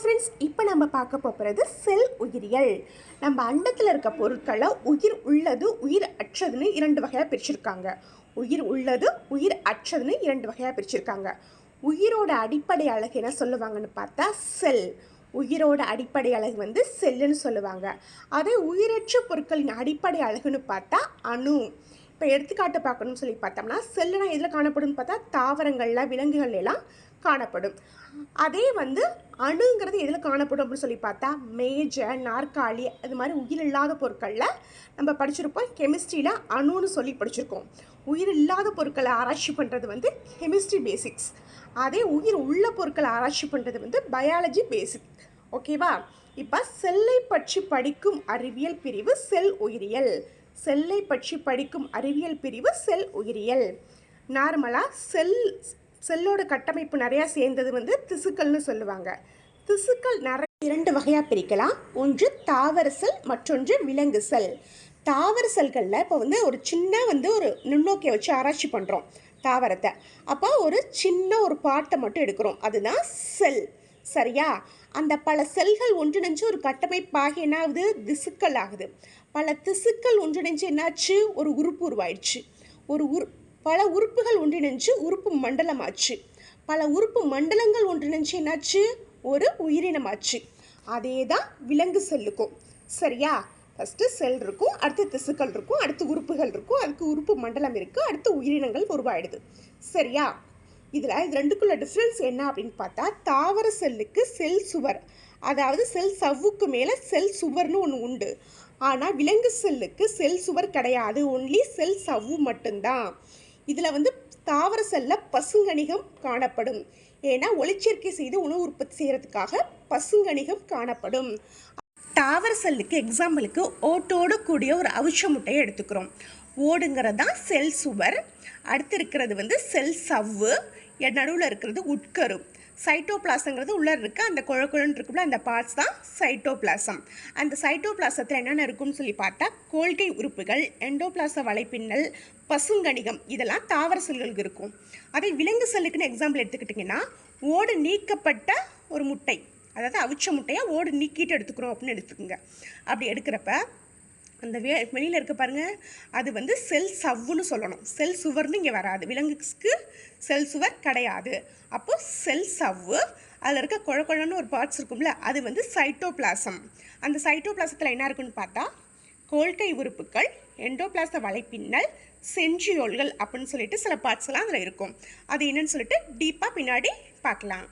Friends இப்போ நம்ம பார்க்க போகிறது செல் உயிரியல். நம்ம அண்டத்தில் இருக்க பொருட்களை உயிர் உள்ளது உயிர் அற்றதுன்னு இரண்டு வகையாக பிரிச்சிருக்காங்க. உயிர் உள்ளது உயிர் அற்றதுன்னு இரண்டு வகையாக பிரிச்சிருக்காங்க. உயிரோட அடிப்படை அழகு என்ன சொல்லுவாங்கன்னு பார்த்தா செல் உயிரோட அடிப்படை அழகு வந்து செல்லுன்னு சொல்லுவாங்க. அதே உயிரற்ற பொருட்களின் அடிப்படை அழகுன்னு பார்த்தா அணு. இப்போ எடுத்துக்காட்டு பார்க்கணும்னு சொல்லி பார்த்தோம்னா செல்லுனா எதில் காணப்படும்னு பார்த்தா தாவரங்களில் விலங்குகள் எல்லாம் காணப்படும். அதே வந்து அணுங்கிறது எதில் காணப்படும் அப்படின்னு சொல்லி பார்த்தா மேஜை நாற்காலி அது மாதிரி உயிர் இல்லாத பொருட்களில் நம்ம படிச்சிருப்போம். கெமிஸ்ட்ரியில் அணுன்னு சொல்லி படிச்சிருக்கோம். உயிர் இல்லாத பொருட்களை ஆராய்ச்சி பண்ணுறது வந்து கெமிஸ்ட்ரி பேசிக்ஸ் அதே உயிர் உள்ள பொருட்களை ஆராய்ச்சி பண்ணுறது வந்து பயாலஜி பேசிக் ஓகேவா இப்போ செல்லை பற்றி படிக்கும் அறிவியல் பிரிவு செல் உயிரியல். செல்லை பற்றி படிக்கும் அறிவியல் பிரிவு செல் உயிரியல். நார்மலாக செல் செல்லோட கட்டமைப்பு நிறையா சேர்ந்தது வந்து திசுக்கள்னு சொல்லுவாங்க. திசுக்கள் நிறைய இரண்டு வகையாக பிரிக்கலாம். ஒன்று தாவர செல் மற்றொன்று விலங்கு செல் தாவர செல்களில் இப்போ வந்து ஒரு சின்ன வந்து ஒரு நுண்ணோக்கியை வச்சு ஆராய்ச்சி பண்ணுறோம் தாவரத்தை. அப்போ ஒரு சின்ன ஒரு பாட்டை மட்டும் எடுக்கிறோம். அதுதான் செல். சரியா? அந்த பல செல்கள் ஒன்றிணைஞ்சு ஒரு கட்டமைப்பாக என்ன ஆகுது திசுக்கள் ஆகுது பல திசுக்கள் ஒன்றிணைஞ்சு என்னாச்சு? ஒரு உறுப்பு உருவாயிடுச்சு. ஒரு உரு பல உறுப்புகள் ஒன்றிணைஞ்சு உறுப்பு மண்டலமாச்சு. பல உறுப்பு மண்டலங்கள் ஒன்றிணைஞ்சு என்னாச்சு? ஒரு உயிரினமாச்சு. அதே தான் விலங்கு செல்லுக்கும். சரியா? ஃபஸ்ட்டு செல் இருக்கும் அடுத்து திசுக்கள் இருக்கும் அடுத்து உறுப்புகள் இருக்கும் அதுக்கு உறுப்பு மண்டலம் இருக்குது அடுத்து உயிரினங்கள் உருவாயிடுது. சரியா? இதில் இது ரெண்டுக்குள்ள டிஃப்ரென்ஸ் என்ன அப்படின்னு பார்த்தா தாவர செல்லுக்கு செல் சுவர் அதாவது செல் சவ்வுக்கு மேலே செல் சுவர்னு ஒன்று உண்டு. ஆனால் விலங்கு செல்லுக்கு செல் சுவர் கிடையாது. ஒன்லி செல் சவ்வு மட்டும்தான். இதில் வந்து தாவர செல்லில் பசுங்கணிகம் காணப்படும். ஏன்னா ஒளிச்சேர்க்கை செய்து உணவு உற்பத்தி செய்கிறதுக்காக பசுங்கணிகம் காணப்படும். தாவர செல்லுக்கு எக்ஸாம்பிளுக்கு ஓட்டோடு கூடிய ஒரு அவிச்ச முட்டையை எடுத்துக்கிறோம். ஓடுங்கிறது தான் செல் சுவர். அடுத்து இருக்கிறது வந்து செல் சவ்வு. நடுவில் இருக்கிறது உட்கரு. சைட்டோபிளாசங்கிறது உள்ளே இருக்குது அந்த குழக்குழன்னு இருக்குள்ள அந்த பார்ட்ஸ் தான் சைட்டோபிளாசம் அந்த சைட்டோபிளாசத்தில் என்னென்ன இருக்கும்னு சொல்லி பார்த்தா கோல்கை உறுப்புகள் எண்டோபிளாச வலைப்பின்னல் பசுங்கணிகம் இதெல்லாம் தாவர செல்களுக்கு இருக்கும். அதே விலங்கு செல்லுக்குன்னு எக்ஸாம்பிள் எடுத்துக்கிட்டிங்கன்னா ஓடு நீக்கப்பட்ட ஒரு முட்டை. அதாவது அவிச்ச முட்டையாக ஓடு நீக்கிட்டு எடுத்துக்கிறோம் அப்படின்னு எடுத்துக்கோங்க. அப்படி எடுக்கிறப்ப அந்த வே வெளியில் இருக்க பாருங்க. அது வந்து செல் சவ்வுன்னு சொல்லணும். செல் சுவர்னு இங்கே வராது. விலங்குக்கு செல் சுவர் கிடையாது. அப்போ செல் சவ்வு அதில் இருக்க குழ குழன்னு ஒரு பார்ட்ஸ் இருக்கும்ல அது வந்து சைட்டோபிளாசம் அந்த சைட்டோபிளாசத்தில் என்ன இருக்குன்னு பார்த்தா கோல்கை உறுப்புகள் எண்டோபிளாச வலைப்பின்னல் செஞ்சியோல்கள் அப்படின்னு சொல்லிட்டு சில பார்ட்ஸ்லாம் அதில் இருக்கும். அது என்னன்னு சொல்லிட்டு டீப்பாக பின்னாடி பார்க்கலாம்.